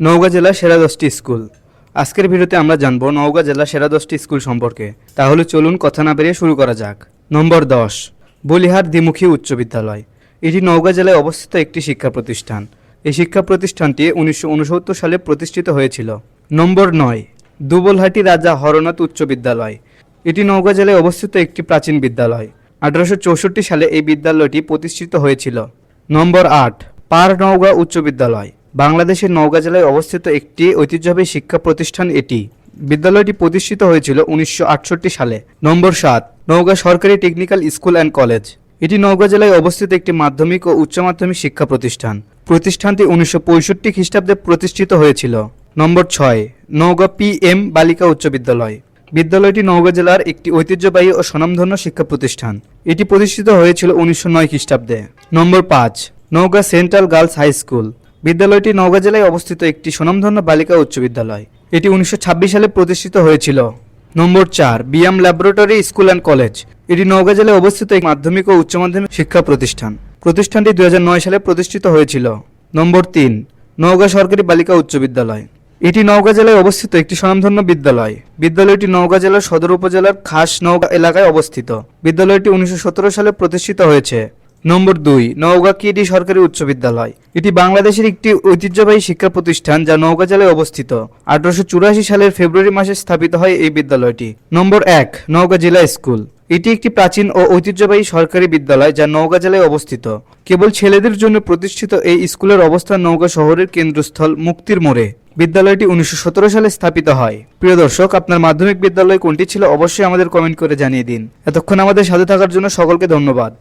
নওগাঁ জেলার সেরা দশটি স্কুল। আজকের ভিডিওতে আমরা জানব নওগাঁ জেলার সেরা দশটি স্কুল সম্পর্কে। তাহলে চলুন কথা না বেরিয়ে শুরু করা যাক। নম্বর দশ, বলিহার দ্বিমুখী উচ্চ বিদ্যালয়। এটি নওগাঁ জেলায় অবস্থিত একটি শিক্ষা প্রতিষ্ঠান। এই শিক্ষা প্রতিষ্ঠানটি উনিশশো উনসত্তর সালে প্রতিষ্ঠিত হয়েছিল। নম্বর নয়, দুবলহাটি রাজা হরনাথ উচ্চ বিদ্যালয়। এটি নওগাঁ জেলায় অবস্থিত একটি প্রাচীন বিদ্যালয়। আঠারোশো চৌষট্টি সালে এই বিদ্যালয়টি প্রতিষ্ঠিত হয়েছিল। নম্বর আট, পার নওগাঁ উচ্চ বিদ্যালয়। বাংলাদেশের নওগাঁ জেলায় অবস্থিত একটি ঐতিহ্যবাহী শিক্ষা প্রতিষ্ঠান এটি। বিদ্যালয়টি প্রতিষ্ঠিত হয়েছিল উনিশশো আটষট্টি সালে, নম্বর সাত, নওগাঁ সরকারি টেকনিক্যাল স্কুল অ্যান্ড কলেজ। এটি নওগাঁ জেলায় অবস্থিত একটি মাধ্যমিক ও উচ্চ মাধ্যমিক শিক্ষা প্রতিষ্ঠান। প্রতিষ্ঠানটি উনিশশো পঁয়ষট্টি খ্রিস্টাব্দে প্রতিষ্ঠিত হয়েছিল। নম্বর ছয়, নওগাঁ পি এম বালিকা উচ্চ বিদ্যালয়। বিদ্যালয়টি নওগাঁ জেলার একটি ঐতিহ্যবাহী ও স্বনামধন্য শিক্ষা প্রতিষ্ঠান। এটি প্রতিষ্ঠিত হয়েছিল উনিশশো নয় খ্রিস্টাব্দে। নম্বর পাঁচ, Naogaon central girls high school. বিদ্যালয়টি নওগাঁ জেলায় অবস্থিত একটি স্বনামধন্য বালিকা উচ্চ বিদ্যালয়। এটি উনিশশো ছাব্বিশ সালে প্রতিষ্ঠিত হয়েছিল। নম্বর চার, BM laboratory school and college. এটি নওগাঁ জেলায় অবস্থিত এক মাধ্যমিক ও উচ্চ মাধ্যমিক শিক্ষা প্রতিষ্ঠান। প্রতিষ্ঠানটি দুই হাজার নয় সালে প্রতিষ্ঠিত হয়েছিল। নম্বর তিন, নওগাঁ সরকারি বালিকা উচ্চ বিদ্যালয়। এটি নওগাঁ জেলায় অবস্থিত একটি স্বনামধন্য বিদ্যালয়। বিদ্যালয়টি নওগাঁ জেলার সদর উপজেলার খাস নওগাঁ এলাকায় অবস্থিত। বিদ্যালয়টি উনিশশো সতেরো সালে প্রতিষ্ঠিত হয়েছে। নম্বর দুই, নওগাঁ কিডি সরকারি উচ্চ বিদ্যালয়। এটি বাংলাদেশের একটি ঐতিহ্যবাহী শিক্ষা প্রতিষ্ঠান যা নওগাঁ জেলায় অবস্থিত। আঠারোশো চুরাশি সালের ফেব্রুয়ারি মাসে স্থাপিত হয় এই বিদ্যালয়টি। নম্বর এক, নওগাঁ জেলা স্কুল। এটি একটি প্রাচীন ও ঐতিহ্যবাহী সরকারি বিদ্যালয় যা নওগাঁ জেলায় অবস্থিত। কেবল ছেলেদের জন্য প্রতিষ্ঠিত এই স্কুলের অবস্থান নওগাঁ শহরের কেন্দ্রস্থল মুক্তির মোড়ে। বিদ্যালয়টি উনিশশো সতেরো সালে স্থাপিত হয়। প্রিয় দর্শক, আপনার মাধ্যমিক বিদ্যালয় কোনটি ছিল অবশ্যই আমাদের কমেন্ট করে জানিয়ে দিন। এতক্ষণ আমাদের সাথে থাকার জন্য সকলকে ধন্যবাদ।